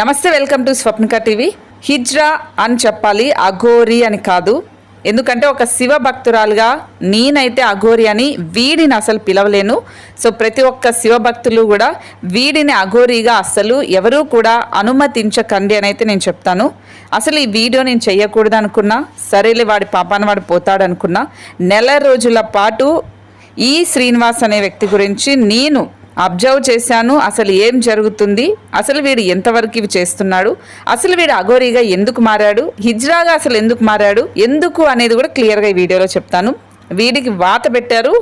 నమస్తే welcome to Swapnika TV. హిజ్రా అని చెప్పాలి అఘోరి అని కాదు. ఎందుకంటే ఒక శివ భక్తురాలుగా నేనైతే అఘోరి అని వీడిని అసలు పిలవలేను. సో ప్రతి ఒక్క శివ భక్తులు కూడా వీడిని అఘోరిగా అసలు ఎవరూ కూడా అనుమతించకండి అని అయితే నేను చెప్తాను. అసలు ఈ వీడియో నేను చెయ్యకూడదు అనుకున్నా సరేలే వాడి పాపాన వాడు పోతాడు అనుకున్నా నెల రోజుల పాటు ఈ శ్రీనివాస్ అనే వ్యక్తి గురించి నేను అబ్జర్వ్ చేశాను. అసలు ఏం జరుగుతుంది? అసలు వీడు ఎంతవరకు ఇవి చేస్తున్నాడు? అసలు వీడు అఘోరీగా ఎందుకు మారాడు? హిజ్రాగా అసలు ఎందుకు మారాడు? ఎందుకు అనేది కూడా క్లియర్గా ఈ వీడియోలో చెప్తాను. వీడికి వాత పెట్టారు.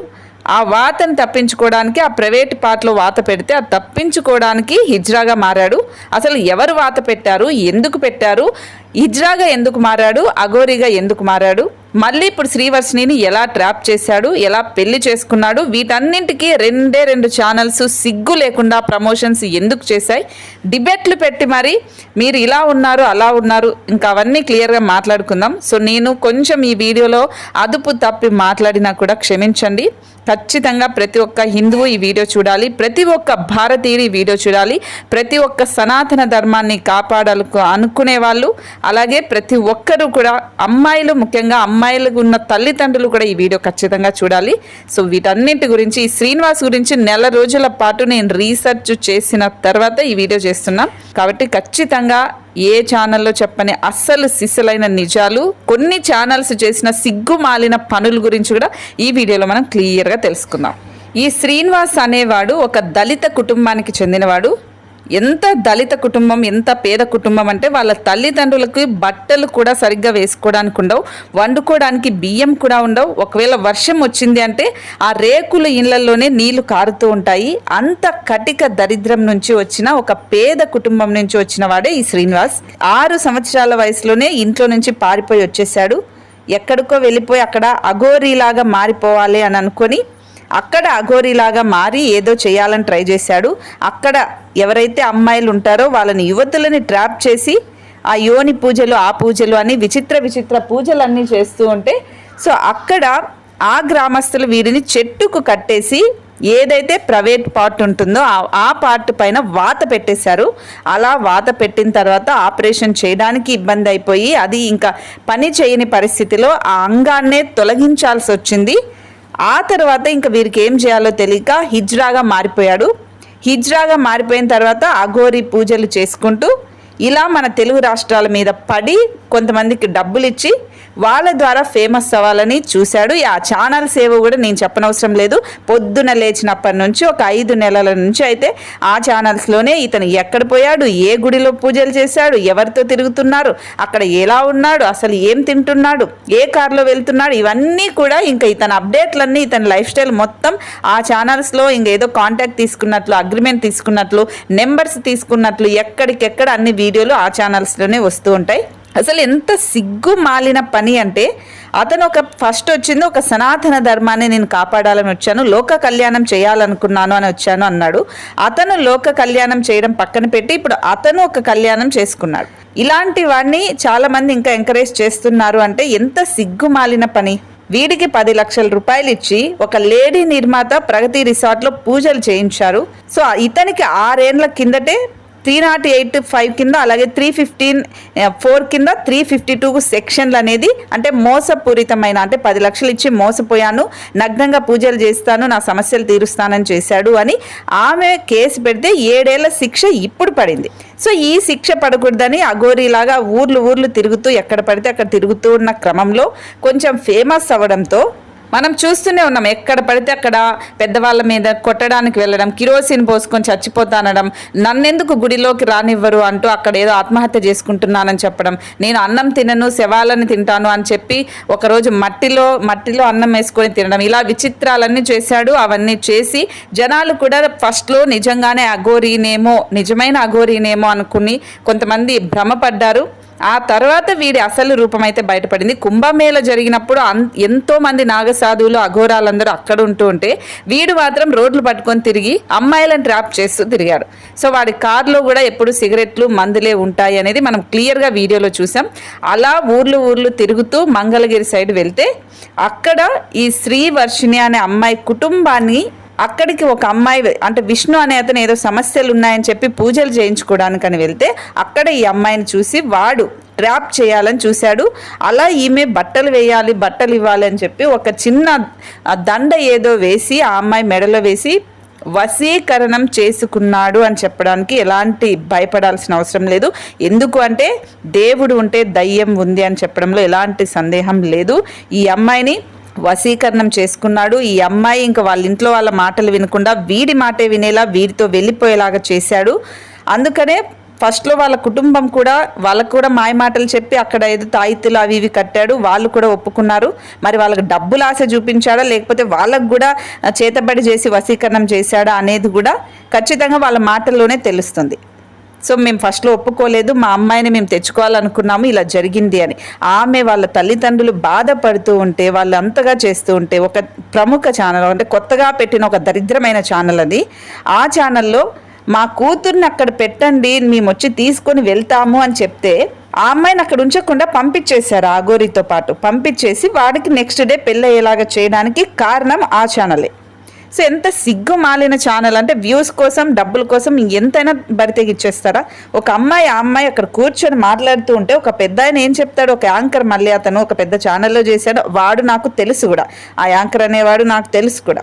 ఆ వాతను తప్పించుకోవడానికి ఆ ప్రైవేట్ పార్ట్లో వాత పెడితే ఆ తప్పించుకోవడానికి హిజ్రాగా మారాడు. అసలు ఎవరు వాత పెట్టారు? ఎందుకు పెట్టారు? హిజ్రాగా ఎందుకు మారాడు? అఘోరీగా ఎందుకు మారాడు? మళ్ళీ ఇప్పుడు శ్రీవర్షిని ఎలా ట్రాప్ చేశాడు ఎలా పెళ్ళి చేసుకున్నాడు వీటన్నింటికి రెండే రెండు ఛానల్స్ సిగ్గు లేకుండా ప్రమోషన్స్ ఎందుకు చేశాయి? డిబేట్లు పెట్టి మరి మీరు ఇలా ఉన్నారు అలా ఉన్నారు ఇంకా అవన్నీ క్లియర్గా మాట్లాడుకుందాం. సో నేను కొంచెం ఈ వీడియోలో అదుపు తప్పి మాట్లాడినా కూడా క్షమించండి. ఖచ్చితంగా ప్రతి ఒక్క హిందువు ఈ వీడియో చూడాలి. ప్రతి ఒక్క భారతీయుడు ఈ వీడియో చూడాలి. ప్రతి ఒక్క సనాతన ధర్మాన్ని కాపాడాలి అనుకునే వాళ్ళు. అలాగే ప్రతి ఒక్కరూ కూడా అమ్మాయిలు ముఖ్యంగా అమ్మాయిలకు ఉన్న తల్లిదండ్రులు కూడా ఈ వీడియో ఖచ్చితంగా చూడాలి. సో వీటన్నింటి గురించి ఈ శ్రీనివాస్ గురించి నెల రోజుల పాటు నేను రీసెర్చ్ చేసిన తర్వాత ఈ వీడియో చేస్తున్నాం. కాబట్టి ఖచ్చితంగా ఏ ఛానల్లో చెప్పని అస్సలు సిసలైన నిజాలు కొన్ని ఛానల్స్ చేసిన సిగ్గుమాలిన పనుల గురించి కూడా ఈ వీడియోలో మనం క్లియర్గా తెలుసుకుందాం. ఈ శ్రీనివాస్ అనేవాడు ఒక దళిత కుటుంబానికి చెందినవాడు. ఎంత దళిత కుటుంబం ఎంత పేద కుటుంబం అంటే వాళ్ళ తల్లిదండ్రులకు బట్టలు కూడా సరిగ్గా వేసుకోవడానికి ఉండవు వండుకోవడానికి బియ్యం కూడా ఉండవు. ఒకవేళ వర్షం వచ్చింది అంటే ఆ రేకుల ఇళ్ళలోనే నీళ్ళు కారుతూ ఉంటాయి. అంత కటిక దరిద్రం నుంచి వచ్చిన ఒక పేద కుటుంబం నుంచి వచ్చిన వాడే ఈ శ్రీనివాస్. ఆరు సంవత్సరాల వయసులోనే ఇంట్లో నుంచి పారిపోయి వచ్చేసాడు ఎక్కడికో వెళ్ళిపోయి అక్కడ అఘోరీలాగా మారిపోవాలి అని అనుకొని అక్కడ అఘోరిలాగా మారి ఏదో చేయాలని ట్రై చేశాడు. అక్కడ ఎవరైతే అమ్మాయిలు ఉంటారో వాళ్ళని యువతులని ట్రాప్ చేసి ఆ యోని పూజలు ఆ పూజలు అని విచిత్ర విచిత్ర పూజలన్నీ చేస్తూ ఉంటే సో అక్కడ ఆ గ్రామస్తులు వీరిని చెట్టుకు కట్టేసి ఏదైతే ప్రైవేట్ పార్ట్ ఉంటుందో ఆ పార్ట్ పైన వాత పెట్టేశారు. అలా వాత పెట్టిన తర్వాత ఆపరేషన్ చేయడానికి ఇబ్బంది అయిపోయి అది ఇంకా పని చేయని పరిస్థితిలో ఆ అంగాన్నే తొలగించాల్సి వచ్చింది. ఆ తర్వాత ఇంకా వీరికి ఏం చేయాలో తెలియక హిజ్రాగా మారిపోయాడు. హిజ్రాగా మారిపోయిన తర్వాత అఘోరి పూజలు చేసుకుంటూ ఇలా మన తెలుగు రాష్ట్రాల మీద పడి కొంతమందికి డబ్బులు ఇచ్చి వాళ్ళ ద్వారా ఫేమస్ అవ్వాలని చూశాడు. ఆ ఛానల్ సేవ కూడా నేను చెప్పనవసరం లేదు. పొద్దున లేచినప్పటి నుంచి ఒక ఐదు నెలల నుంచి అయితే ఆ ఛానల్స్లోనే ఇతను ఎక్కడ పోయాడు ఏ గుడిలో పూజలు చేశాడు ఎవరితో తిరుగుతున్నారు అక్కడ ఎలా ఉన్నాడు అసలు ఏం తింటున్నాడు ఏ కార్లో వెళ్తున్నాడు ఇవన్నీ కూడా ఇంకా ఇతని అప్డేట్లన్నీ ఇతని లైఫ్ స్టైల్ మొత్తం ఆ ఛానల్స్లో ఇంకేదో కాంటాక్ట్ తీసుకున్నట్లు అగ్రిమెంట్ తీసుకున్నట్లు నెంబర్స్ తీసుకున్నట్లు ఎక్కడికెక్కడ అన్ని వీడియోలు ఆ ఛానల్స్లోనే వస్తూ ఉంటాయి. అసలు ఎంత సిగ్గు మాలిన పని అంటే అతను ఒక ఫస్ట్ వచ్చింది ఒక సనాతన ధర్మాన్ని నేను కాపాడాలని వచ్చాను లోక కళ్యాణం చేయాలనుకున్నాను అని వచ్చాను అన్నాడు. అతను లోక కళ్యాణం చేయడం పక్కన పెట్టి ఇప్పుడు అతను ఒక కళ్యాణం చేసుకున్నాడు. ఇలాంటి వాడిని చాలా మంది ఇంకా ఎంకరేజ్ చేస్తున్నారు అంటే ఎంత సిగ్గు మాలిన పని. వీడికి పది లక్షల రూపాయలు ఇచ్చి ఒక లేడీ నిర్మాత ప్రగతి రిసార్ట్లో పూజలు చేయించారు. సో ఇతనికి ఆరేండ్ల కిందటే త్రీ నాట్ ఎయిట్ ఫైవ్ కింద అలాగే త్రీ ఫిఫ్టీన్ ఫోర్ కింద త్రీ ఫిఫ్టీ టూ సెక్షన్లు అనేది అంటే మోసపూరితమైన అంటే పది లక్షలు ఇచ్చి మోసపోయాను నగ్నంగా పూజలు చేస్తాను నా సమస్యలు తీరుస్తానని చేశాడు అని ఆమె కేసు పెడితే ఏడేళ్ళ శిక్ష ఇప్పుడు పడింది. సో ఈ శిక్ష పడకూడదని అఘోరీలాగా ఊర్లు ఊర్లు తిరుగుతూ ఎక్కడ పడితే అక్కడ తిరుగుతూ ఉన్న క్రమంలో కొంచెం ఫేమస్ అవ్వడంతో మనం చూస్తూనే ఉన్నాం ఎక్కడ పడితే అక్కడ పెద్దవాళ్ళ మీద కొట్టడానికి వెళ్ళడం కిరోసిన్ పోసుకొని చచ్చిపోతానడం నన్నెందుకు గుడిలోకి రానివ్వరు అంటూ అక్కడ ఏదో ఆత్మహత్య చేసుకుంటున్నానని చెప్పడం నేను అన్నం తినను శవాలని తింటాను అని చెప్పి ఒకరోజు మట్టిలో మట్టిలో అన్నం వేసుకొని తినడం ఇలా విచిత్రాలన్నీ చేశాడు అవన్నీ చేసి జనాలు కూడా ఫస్ట్లో నిజంగానే అఘోరీనేమో నిజమైన అఘోరీనేమో అనుకుని కొంతమంది భ్రమపడ్డారు. ఆ తర్వాత వీడి అసలు రూపమైతే బయటపడింది. కుంభమేళ జరిగినప్పుడు అన్- ఎంతో మంది నాగసాధువులు అఘోరాలందరూ అక్కడ ఉంటూ ఉంటే వీడు మాత్రం రోడ్లు పట్టుకొని తిరిగి అమ్మాయిలను ట్రాప్ చేస్తూ తిరిగాడు. సో వాడి కార్లో కూడా ఎప్పుడు సిగరెట్లు మందులే ఉంటాయి అనేది మనం క్లియర్గా వీడియోలో చూసాం. అలా ఊర్లు ఊర్లు తిరుగుతూ మంగళగిరి సైడ్ వెళ్తే అక్కడ ఈ శ్రీవర్షిణి అనే అమ్మాయి కుటుంబాన్ని అక్కడికి ఒక అమ్మాయి అంటే విష్ణు అనే అతను ఏదో సమస్యలు ఉన్నాయని చెప్పి పూజలు చేయించుకోవడానికని వెళ్తే అక్కడ ఈ అమ్మాయిని చూసి వాడు ట్రాప్ చేయాలని చూశాడు. అలా ఈమె బట్టలు వేయాలి బట్టలు ఇవ్వాలి అని చెప్పి ఒక చిన్న దండ ఏదో వేసి ఆ అమ్మాయి మెడలో వేసి వశీకరణం చేసుకున్నాడు అని చెప్పడానికి ఎలాంటి భయపడాల్సిన అవసరం లేదు. ఎందుకు అంటే దేవుడు ఉంటే దయ్యం ఉంది అని చెప్పడంలో ఎలాంటి సందేహం లేదు. ఈ అమ్మాయిని వశీకరణం చేసుకున్నాడు. ఈ అమ్మాయి ఇంకా వాళ్ళ ఇంట్లో వాళ్ళ మాటలు వినకుండా వీడి మాటే వినేలా వీడితో వెళ్ళిపోయేలాగా చేశాడు. అందుకనే ఫస్ట్లో వాళ్ళ కుటుంబం కూడా వాళ్ళకు కూడా మాయ మాటలు చెప్పి అక్కడ ఏదో తాయితులు అవి ఇవి కట్టాడు. వాళ్ళు కూడా ఒప్పుకున్నారు. మరి వాళ్ళకి డబ్బులు ఆశ చూపించాడా? లేకపోతే వాళ్ళకు కూడా చేతబడి చేసి వశీకరణం చేశాడా అనేది కూడా ఖచ్చితంగా వాళ్ళ మాటల్లోనే తెలుస్తుంది. సో మేము ఫస్ట్లో ఒప్పుకోలేదు మా అమ్మాయిని మేము తెచ్చుకోవాలనుకున్నాము ఇలా జరిగింది అని. ఆమె వాళ్ళ తల్లిదండ్రులు బాధపడుతూ ఉంటే వాళ్ళు అంతగా చేస్తూ ఉంటే ఒక ప్రముఖ ఛానల్ అంటే కొత్తగా పెట్టిన ఒక దరిద్రమైన ఛానల్ అది. ఆ ఛానల్లో మా కూతుర్ని అక్కడ పెట్టండి మేము వచ్చి తీసుకొని వెళ్తాము అని చెప్తే ఆ అమ్మాయిని అక్కడ ఉంచకుండా పంపించేశారు ఆ గోరితో పాటు. పంపించేసి వాడికి నెక్స్ట్ డే పెళ్ళి అయ్యేలాగా చేయడానికి కారణం ఆ ఛానలే సో ఎంత సిగ్గు మాలిన ఛానల్ అంటే వ్యూస్ కోసం డబ్బుల కోసం ఎంతైనా బరితెగి ఇచ్చేస్తారా ఒక అమ్మాయి ఆ అమ్మాయి అక్కడ కూర్చొని మాట్లాడుతూ ఉంటే ఒక పెద్ద ఆయన ఏం చెప్తాడు? ఒక యాంకర్ మళ్ళీ అతను ఒక పెద్ద ఛానల్లో చేశాడు. వాడు నాకు తెలుసు కూడా. ఆ యాంకర్ అనేవాడు నాకు తెలుసు కూడా.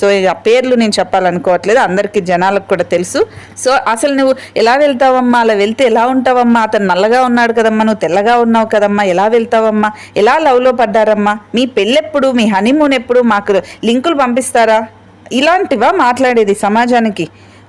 సో ఆ పేర్లు నేను చెప్పాలనుకోవట్లేదు. అందరికీ జనాలకు కూడా తెలుసు. సో అసలు నువ్వు ఎలా వెళ్తావమ్మా? అలా వెళ్తే ఎలా ఉంటావమ్మా? అతను నల్లగా ఉన్నాడు కదమ్మా. నువ్వు తెల్లగా ఉన్నావు కదమ్మా. ఎలా వెళ్తావమ్మా? ఎలా లవ్లో పడ్డారమ్మా? మీ పెళ్ళెప్పుడు? మీ హనీమూన్ ఎప్పుడు? మాకు లింకులు పంపిస్తారా? ఇలాంటివా మాట్లాడేది సమాజానికి?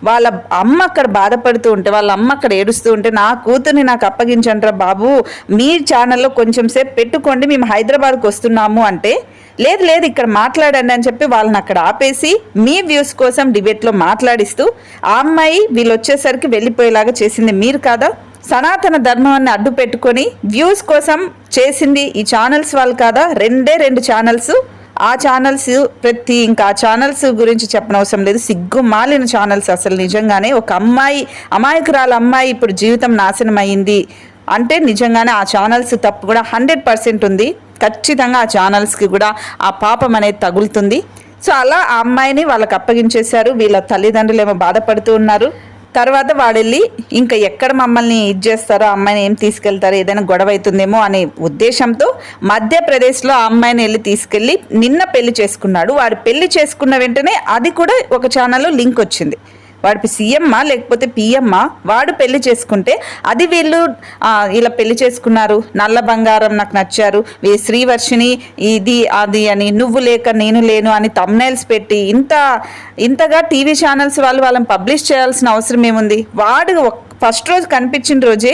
వాళ్ళ అమ్మ అక్కడ బాధపడుతూ ఉంటే వాళ్ళ అమ్మ అక్కడ ఏడుస్తూ ఉంటే నా కూతుర్ని నాకు అప్పగించండ్రా బాబు మీ ఛానల్లో కొంచెం సేపు పెట్టుకోండి మేము హైదరాబాద్కి వస్తున్నాము అంటే లేదు లేదు ఇక్కడ మాట్లాడండి అని చెప్పి వాళ్ళని అక్కడ ఆపేసి మీ వ్యూస్ కోసం డిబేట్లో మాట్లాడిస్తూ ఆ అమ్మాయి వీళ్ళు వచ్చేసరికి వెళ్ళిపోయేలాగా చేసింది మీరు కాదా? సనాతన ధర్మాన్ని అడ్డు పెట్టుకొని వ్యూస్ కోసం చేసింది ఈ ఛానల్స్ వాళ్ళు కాదా? రెండే రెండు ఛానల్స్ ఆ ఛానల్స్ ప్రతి ఇంకా ఆ ఛానల్స్ గురించి చెప్పనవసరం లేదు. సిగ్గు మాలిన ఛానల్స్ అసలు నిజంగానే ఒక అమ్మాయి అమాయకురాల అమ్మాయి ఇప్పుడు జీవితం నాశనం అయింది అంటే నిజంగానే ఆ ఛానల్స్ తప్పు కూడా హండ్రెడ్ పర్సెంట్ ఉంది. ఖచ్చితంగా ఆ ఛానల్స్కి కూడా ఆ పాపం అనేది తగులుతుంది. సో అలా ఆ అమ్మాయిని వాళ్ళకి అప్పగించేశారు. వీళ్ళ తల్లిదండ్రులు ఏమో బాధపడుతూ ఉన్నారు. తర్వాత వాడెళ్ళి ఇంకా ఎక్కడ మమ్మల్ని ఇది చేస్తారో అమ్మాయిని ఏం తీసుకెళ్తారో ఏదైనా గొడవ అవుతుందేమో అనే ఉద్దేశంతో మధ్యప్రదేశ్లో ఆ అమ్మాయిని వెళ్ళి తీసుకెళ్ళి నిన్న పెళ్ళి చేసుకున్నాడు. వాడు పెళ్ళి చేసుకున్న వెంటనే అది కూడా ఒక ఛానల్లో లింక్ వచ్చింది. వాడి సీఎమ్మా లేకపోతే పిఎమ్మా వాడు పెళ్ళి చేసుకుంటే అది వీళ్ళు ఇలా పెళ్ళి చేసుకున్నారు. నల్ల బంగారం నాకు నచ్చారు. ఈ శ్రీవర్షిని ఇది అది అని నువ్వు లేక నేను లేను అని తమ్నైల్స్ పెట్టి ఇంత ఇంతగా టీవీ ఛానల్స్ వాళ్ళు వాళ్ళని పబ్లిష్ చేయాల్సిన అవసరం ఏముంది? వాడు ఫస్ట్ రోజు కనిపించిన రోజే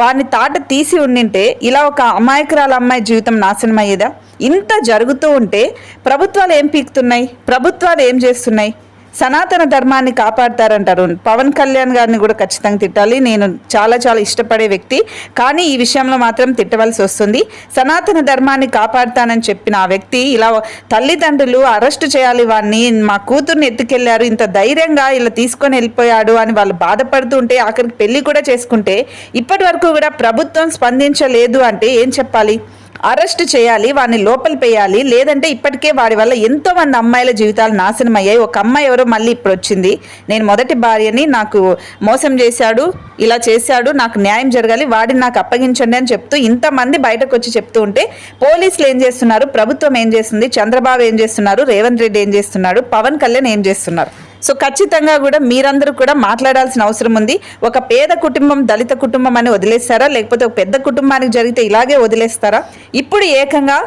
వాడిని తాట తీసి ఉండింటే ఇలా ఒక అమాయకురాల అమ్మాయి జీవితం నాశనం అయ్యేదా ఇంత జరుగుతూ ఉంటే ప్రభుత్వాలు ఏం పీకుతున్నాయి? ప్రభుత్వాలు ఏం చేస్తున్నాయి? సనాతన ధర్మాన్ని కాపాడతారంటారు. పవన్ కళ్యాణ్ గారిని కూడా ఖచ్చితంగా తిట్టాలి. నేను చాలా చాలా ఇష్టపడే వ్యక్తి. కానీ ఈ విషయంలో మాత్రం తిట్టవలసి వస్తుంది. సనాతన ధర్మాన్ని కాపాడుతానని చెప్పిన ఆ వ్యక్తి ఇలా తల్లిదండ్రులు అరెస్ట్ చేయాలి వాడిని మా కూతుర్ని ఎత్తుకెళ్ళారు ఇంత ధైర్యంగా ఇలా తీసుకొని వెళ్ళిపోయాడు అని వాళ్ళు బాధపడుతూ ఉంటే ఆఖరికి పెళ్ళి కూడా చేసుకుంటే ఇప్పటి వరకు కూడా ప్రభుత్వం స్పందించలేదు అంటే ఏం చెప్పాలి? అరెస్ట్ చేయాలి వాడిని లోపలి పేయాలి లేదంటే ఇప్పటికే వాడి వల్ల ఎంతో మంది అమ్మాయిల జీవితాలు నాశనం అయ్యాయి ఒక అమ్మాయి ఎవరో మళ్ళీ ఇప్పుడు వచ్చింది నేను మొదటి భార్యని నాకు మోసం చేశాడు ఇలా చేశాడు నాకు న్యాయం జరగాలి వాడిని నాకు అప్పగించండి అని చెప్తూ ఇంతమంది బయటకు వచ్చి చెప్తూ ఉంటే పోలీసులు ఏం చేస్తున్నారు? ప్రభుత్వం ఏం చేస్తుంది? చంద్రబాబు ఏం చేస్తున్నారు? రేవంత్ రెడ్డి ఏం చేస్తున్నాడు? పవన్ కళ్యాణ్ ఏం చేస్తున్నారు? సో ఖచ్చితంగా కూడా మీరందరూ కూడా మాట్లాడాల్సిన అవసరం ఉంది. ఒక పేద కుటుంబం దళిత కుటుంబం అని వదిలేస్తారా? లేకపోతే ఒక పెద్ద కుటుంబానికి జరిగితే ఇలాగే వదిలేస్తారా? ఇప్పుడు ఏకంగా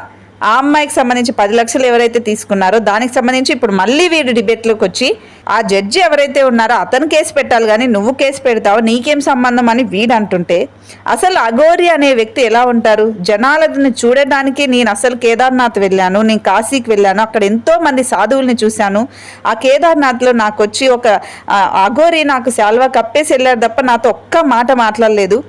ఆ అమ్మాయికి సంబంధించి పది లక్షలు ఎవరైతే తీసుకున్నారో దానికి సంబంధించి ఇప్పుడు మళ్ళీ వీడు డిబేట్లోకి వచ్చి ఆ జడ్జి ఎవరైతే ఉన్నారో అతను కేసు పెట్టాలి కానీ నువ్వు కేసు పెడతావు నీకేం సంబంధం అని వీడు అంటుంటే అసలు అఘోరి అనే వ్యక్తి ఎలా ఉంటారు? జనాలని చూడడానికి నేను అసలు కేదార్నాథ్ వెళ్ళాను నేను కాశీకి వెళ్ళాను అక్కడ ఎంతో మంది సాధువుల్ని చూశాను. ఆ కేదార్నాథ్లో నాకు వచ్చి ఒక అఘోరి నాకు శాల్వా కప్పేసి వెళ్ళారు తప్ప నాతో ఒక్క మాట మాట్లాడలేదు.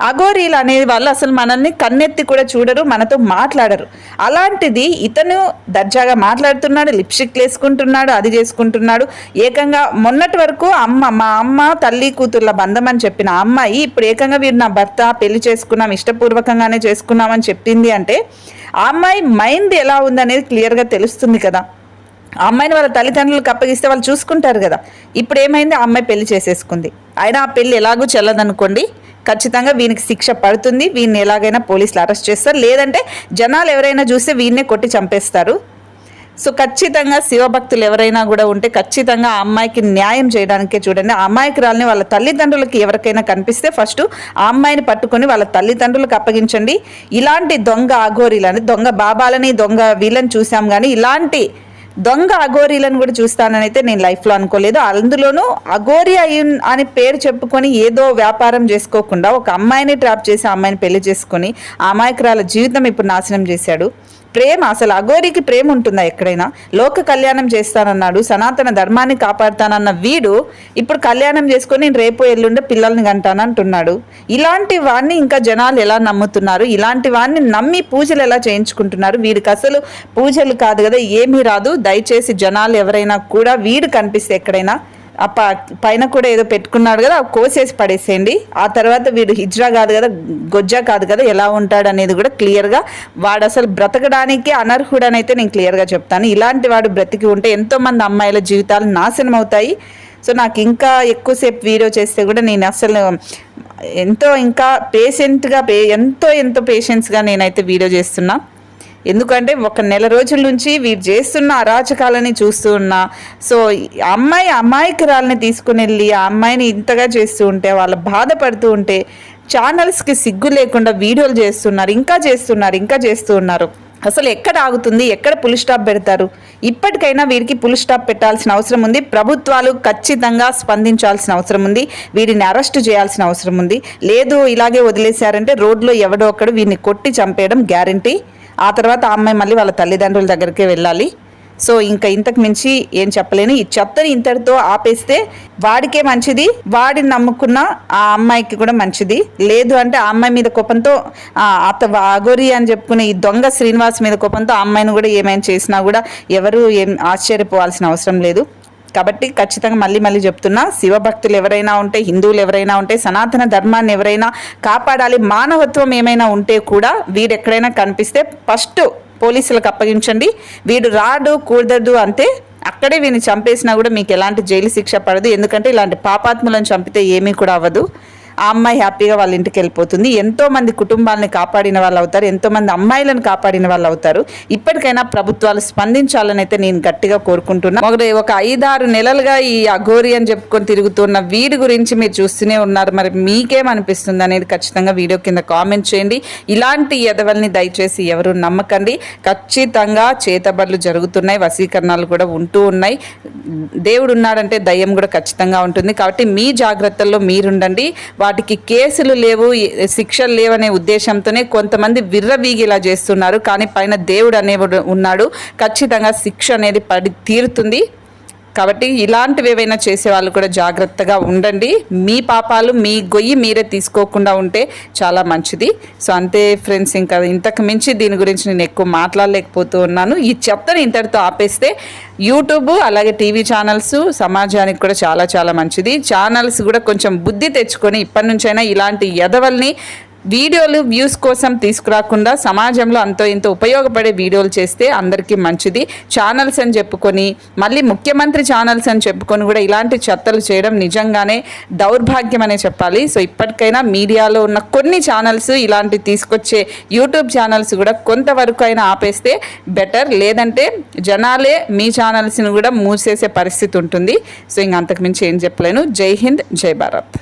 అఘోరీలు అనే వాళ్ళు అసలు మనల్ని కన్నెత్తి కూడా చూడరు మనతో మాట్లాడరు. అలాంటిది ఇతను దర్జాగా మాట్లాడుతున్నాడు లిప్స్టిక్ వేసుకుంటున్నాడు అది చేసుకుంటున్నాడు. ఏకంగా మొన్నటి వరకు అమ్మ మా అమ్మ తల్లి కూతుర్ల బంధం అని చెప్పిన అమ్మాయి ఇప్పుడు ఏకంగా వీరు నా భర్త పెళ్ళి చేసుకున్నాం ఇష్టపూర్వకంగానే చేసుకున్నామని చెప్పింది అంటే ఆ అమ్మాయి మైండ్ ఎలా ఉందనేది క్లియర్గా తెలుస్తుంది కదా. ఆ అమ్మాయిని వాళ్ళ తల్లిదండ్రులకు అప్పగిస్తే వాళ్ళు చూసుకుంటారు కదా. ఇప్పుడు ఏమైంది? ఆ అమ్మాయి పెళ్ళి చేసేసుకుంది. అయినా ఆ పెళ్ళి ఎలాగూ చెల్లదనుకోండి ఖచ్చితంగా వీనికి శిక్ష పడుతుంది. వీడిని ఎలాగైనా పోలీసులు అరెస్ట్ చేస్తారు. లేదంటే జనాలు ఎవరైనా చూస్తే వీడినే కొట్టి చంపేస్తారు. సో ఖచ్చితంగా శివభక్తులు ఎవరైనా కూడా ఉంటే ఖచ్చితంగా ఆ అమ్మాయికి న్యాయం చేయడానికే చూడండి. ఆ అమ్మాయికురాల్ని వాళ్ళ తల్లిదండ్రులకి ఎవరికైనా కనిపిస్తే ఫస్ట్ ఆ అమ్మాయిని పట్టుకొని వాళ్ళ తల్లిదండ్రులకు అప్పగించండి. ఇలాంటి దొంగ అఘోరీలని దొంగ బాబాలని దొంగ వీళ్ళని చూసాం కానీ ఇలాంటి దొంగ అఘోరీలను కూడా చూస్తానని అయితే నేను లైఫ్లో అనుకోలేదు. అందులోనూ అఘోరి అయి అని పేరు చెప్పుకొని ఏదో వ్యాపారం చేసుకోకుండా ఒక అమ్మాయిని ట్రాప్ చేసి ఆ అమ్మాయిని పెళ్ళి చేసుకొని ఆ అమాయకురాల జీవితం ఇప్పుడు నాశనం చేశాడు. ప్రేమ అసలు అఘోరికి ప్రేమ ఉంటుందా ఎక్కడైనా? లోక కళ్యాణం చేస్తానన్నాడు సనాతన ధర్మాన్ని కాపాడుతానన్న వీడు ఇప్పుడు కళ్యాణం చేసుకొని నేను రేపు ఎల్లుండే పిల్లల్ని కంటానంటున్నాడు ఇలాంటి వాడిని ఇంకా జనాలు ఎలా నమ్ముతున్నారు? ఇలాంటి వాడిని నమ్మి పూజలు ఎలా చేయించుకుంటున్నారు? వీడికి అసలు పూజలు కాదు కదా ఏమీ రాదు. దయచేసి జనాలు ఎవరైనా కూడా వీడు కనిపిస్తే ఎక్కడైనా ఆ పైన కూడా ఏదో పెట్టుకున్నాడు కదా అవి కోసేసి పడేసేయండి. ఆ తర్వాత వీడు హిజ్రా కాదు కదా గొజ్జా కాదు కదా ఎలా ఉంటాడు అనేది కూడా క్లియర్గా వాడు అసలు బ్రతకడానికి అనర్హుడనైతే నేను క్లియర్గా చెప్తాను. ఇలాంటి వాడు బ్రతికి ఉంటే ఎంతోమంది అమ్మాయిల జీవితాలు నాశనం అవుతాయి. సో నాకు ఇంకా ఎక్కువసేపు వీడియో చేస్తే కూడా నేను అసలు ఎంతో ఇంకా పేషెంట్గా పే ఎంతో ఎంతో పేషెన్స్గా నేనైతే వీడియో చేస్తున్నా. ఎందుకంటే ఒక నెల రోజుల నుంచి వీరు చేస్తున్న అరాచకాలని చూస్తూ ఉన్నా. సో అమ్మాయి అమాయకురాలని తీసుకుని వెళ్ళి ఆ అమ్మాయిని ఇంతగా చేస్తూ ఉంటే వాళ్ళు బాధపడుతూ ఉంటే ఛానల్స్కి సిగ్గు లేకుండా వీడియోలు చేస్తున్నారు ఇంకా చేస్తున్నారు ఇంకా చేస్తూ ఉన్నారు. అసలు ఎక్కడ ఆగుతుంది ఎక్కడ పులి స్టాప్ పెడతారు? ఇప్పటికైనా వీరికి పులి స్టాప్ పెట్టాల్సిన అవసరం ఉంది. ప్రభుత్వాలు ఖచ్చితంగా స్పందించాల్సిన అవసరం ఉంది. వీరిని అరెస్ట్ చేయాల్సిన అవసరం ఉంది. లేదు ఇలాగే వదిలేశారంటే రోడ్లో ఎవడో ఒకడు వీరిని కొట్టి చంపేయడం గ్యారంటీ ఆ తర్వాత ఆ అమ్మాయి మళ్ళీ వాళ్ళ తల్లిదండ్రుల దగ్గరికి వెళ్ళాలి. సో ఇంకా ఇంతకు మించి ఏం చెప్పలేను. ఈ చెత్తని ఇంతటితో ఆపేస్తే వాడికే మంచిది వాడిని నమ్ముకున్న ఆ అమ్మాయికి కూడా మంచిది. లేదు అంటే ఆ అమ్మాయి మీద కోపంతో అత అగోరి అని చెప్పుకునే ఈ దొంగ శ్రీనివాస్ మీద కోపంతో ఆ అమ్మాయిని కూడా ఏమైనా చేసినా కూడా ఎవరు ఏం ఆశ్చర్యపోవాల్సిన అవసరం లేదు. కాబట్టి ఖచ్చితంగా మళ్ళీ మళ్ళీ చెప్తున్నా శివభక్తులు ఎవరైనా ఉంటే హిందువులు ఎవరైనా ఉంటే సనాతన ధర్మాన్ని ఎవరైనా కాపాడాలి మానవత్వం ఏమైనా ఉంటే కూడా వీడు ఎక్కడైనా కనిపిస్తే ఫస్ట్ పోలీసులకు అప్పగించండి. వీడు రాడు కూడదు అంతే అక్కడే వీడిని చంపేసినా కూడా మీకు ఎలాంటి జైలు శిక్ష పడదు. ఎందుకంటే ఇలాంటి పాపాత్ములను చంపితే ఏమీ కూడా అవ్వదు. ఆ అమ్మాయి హ్యాపీగా వాళ్ళ ఇంటికి వెళ్ళిపోతుంది. ఎంతో మంది కుటుంబాలని కాపాడిన వాళ్ళు అవుతారు. ఎంతో మంది అమ్మాయిలను కాపాడిన వాళ్ళు అవుతారు. ఇప్పటికైనా ప్రభుత్వాలు స్పందించాలని అయితే నేను గట్టిగా కోరుకుంటున్నా. ఒకటి ఒక ఐదారు నెలలుగా ఈ అఘోరి అని చెప్పుకొని తిరుగుతున్న వీడి గురించి మీరు చూస్తూనే ఉన్నారు. మరి మీకేమనిపిస్తుంది అనేది ఖచ్చితంగా వీడియో కింద కామెంట్ చేయండి. ఇలాంటి ఎదవల్ని దయచేసి ఎవరు నమ్మకండి. ఖచ్చితంగా చేతబడులు జరుగుతున్నాయి. వసీకరణాలు కూడా ఉంటూ ఉన్నాయి. దేవుడు ఉన్నాడంటే దయ్యం కూడా ఖచ్చితంగా ఉంటుంది. కాబట్టి మీ జాగ్రత్తల్లో మీరుండండి. వాటికి కేసులు లేవు శిక్షలు లేవనే ఉద్దేశంతోనే కొంతమంది విర్రవీగిలా చేస్తున్నారు. కానీ పైన దేవుడు అనేవాడు ఉన్నాడు. ఖచ్చితంగా శిక్ష అనేది పడి తీరుతుంది. కాబట్టి ఇలాంటివి ఏవైనా చేసే వాళ్ళు కూడా జాగ్రత్తగా ఉండండి. మీ పాపాలు మీ గొయ్యి మీరే తీసుకోకుండా ఉంటే చాలా మంచిది. సో అంతే ఫ్రెండ్స్ ఇంకా ఇంతకు మించి దీని గురించి నేను ఎక్కువ మాట్లాడలేకపోతూ ఉన్నాను. ఈ చెప్తాను ఇంతటితో ఆపేస్తే యూట్యూబ్ అలాగే టీవీ ఛానల్స్ సమాజానికి కూడా చాలా చాలా మంచిది. ఛానల్స్ కూడా కొంచెం బుద్ధి తెచ్చుకొని ఇప్పటి నుంచైనా ఇలాంటి ఎదవల్ని వీడియోలు వ్యూస్ కోసం తీసుకురాకుండా సమాజంలో అంతో ఇంత ఉపయోగపడే వీడియోలు చేస్తే అందరికీ మంచిది. ఛానల్స్ అని చెప్పుకొని మళ్ళీ ముఖ్యమంత్రి ఛానల్స్ అని చెప్పుకొని కూడా ఇలాంటి చెత్తలు చేయడం నిజంగానే దౌర్భాగ్యం అనే చెప్పాలి. సో ఇప్పటికైనా మీడియాలో ఉన్న కొన్ని ఛానల్స్ ఇలాంటి తీసుకొచ్చే యూట్యూబ్ ఛానల్స్ కూడా కొంతవరకు అయినా ఆపేస్తే బెటర్. లేదంటే జనాలే మీ ఛానల్స్ని కూడా మూసేసే పరిస్థితి ఉంటుంది. సో ఇంక అంతకుమించి ఏం చెప్పలేను. జై హింద్ జై భారత్.